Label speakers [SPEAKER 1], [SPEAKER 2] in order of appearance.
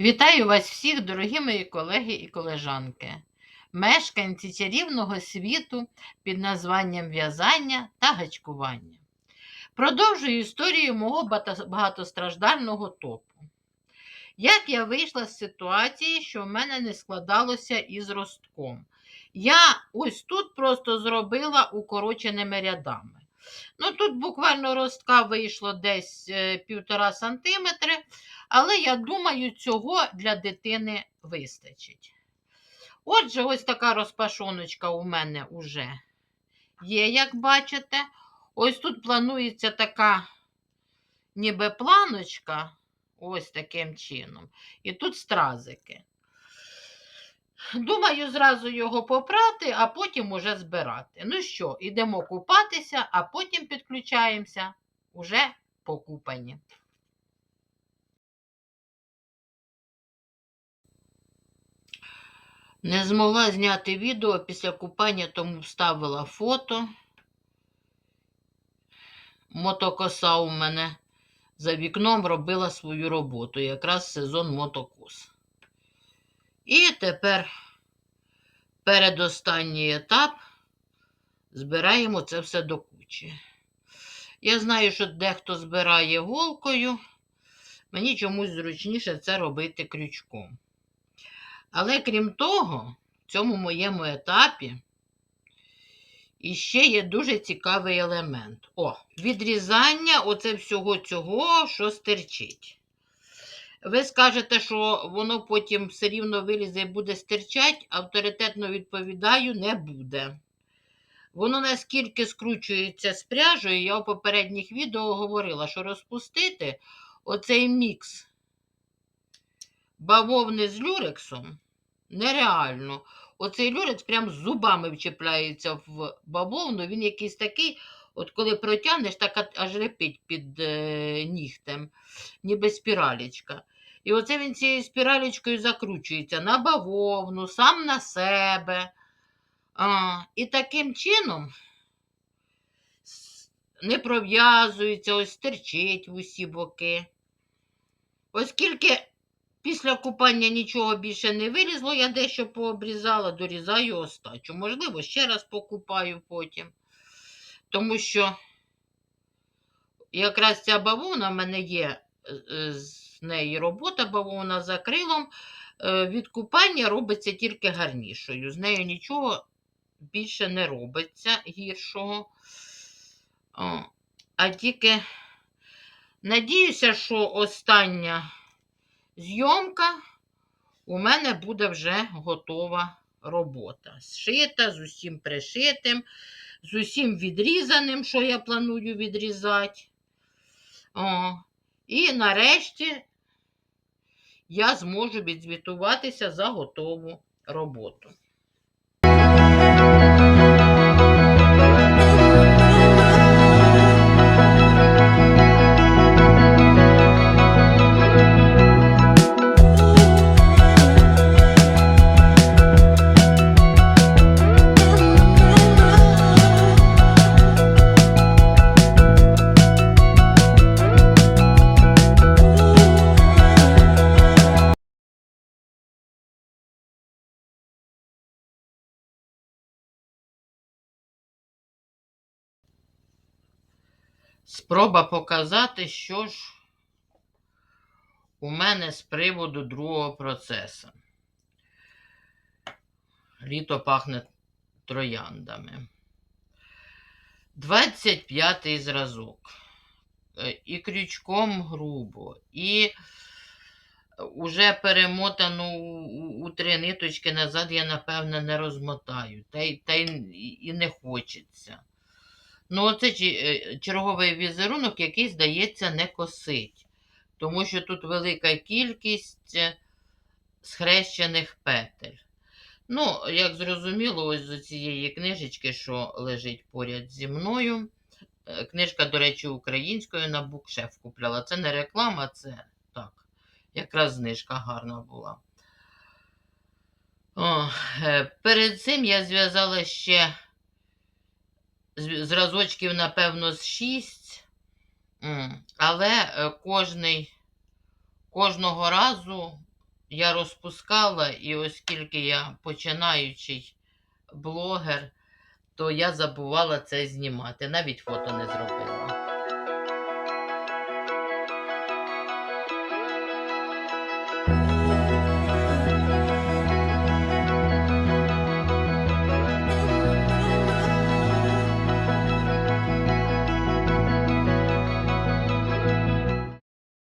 [SPEAKER 1] Вітаю вас всіх, дорогі мої колеги і колежанки, мешканці чарівного світу під названням в'язання та гачкування. Продовжую історію мого багатостраждального топу. Як я вийшла з ситуації, що в мене не складалося із ростком. Я ось тут просто зробила укороченими рядами. Ну, тут буквально ростка вийшло десь е, півтора сантиметри, але я думаю, цього для дитини вистачить. Отже, ось така розпашоночка у мене вже є, як бачите. Ось тут планується така ніби планочка, ось таким чином. І тут стразики. Думаю, зразу його попрати, а потім уже збирати. Ну що, ідемо купатися, а потім підключаємося уже покупані. Не змогла зняти відео після купання, тому вставила фото. Мотокоса у мене за вікном робила свою роботу, якраз сезон мотокос. І тепер передостанній етап збираємо це все до кучі. Я знаю, що дехто збирає голкою, мені чомусь зручніше це робити крючком. Але крім того, в цьому моєму етапі іще є дуже цікавий елемент. О, відрізання оце всього цього, що стирчить. Ви скажете, що воно потім все рівно вилізе і буде стирчать, авторитетно відповідаю, не буде. Воно наскільки скручується з пряжею, я у попередніх відео говорила, що розпустити оцей мікс бавовни з люрексом нереально. Оцей люрекс прям зубами вчіпляється в бавовну, він якийсь такий, от коли протягнеш, так аж репить під е, нігтем, ніби спіралічка. І оце він цією спіралічкою закручується на бавовну, сам на себе. А, і таким чином не пров'язується, ось терчить в усі боки. Оскільки після купання нічого більше не вилізло, я дещо пообрізала, дорізаю остачу. Можливо, ще раз покупаю потім. Тому що якраз ця бавовна в мене є е, з неї робота, бавовна за крилом. Е, Від купання робиться тільки гарнішою. З нею нічого більше не робиться гіршого. О, а тільки надіюся, що остання зйомка у мене буде вже готова робота. Зшита, з усім пришитим, з усім відрізаним, що я планую відрізати. О, і нарешті я зможу відзвітуватися за готову роботу. Спроба показати, що ж у мене з приводу другого процесу. Літо пахне трояндами. 25-й зразок. Е, І крючком грубо, і уже перемотану у, три ниточки назад я, напевне, не розмотаю. Та та й і не хочеться. Ну, оце е, черговий візерунок, який, здається, не косить. Тому що тут велика кількість е, схрещених петель. Ну, як зрозуміло, ось з цієї книжечки, що лежить поряд зі мною. Е, Книжка, до речі, українською на букшеф купляла. Це не реклама, це так. Якраз знижка гарна була. О, перед цим я зв'язала ще зразочків, напевно, з 6. Але е, кожний, кожного разу я розпускала, і оскільки я починаючий блогер, то я забувала це знімати. Навіть фото не зробила.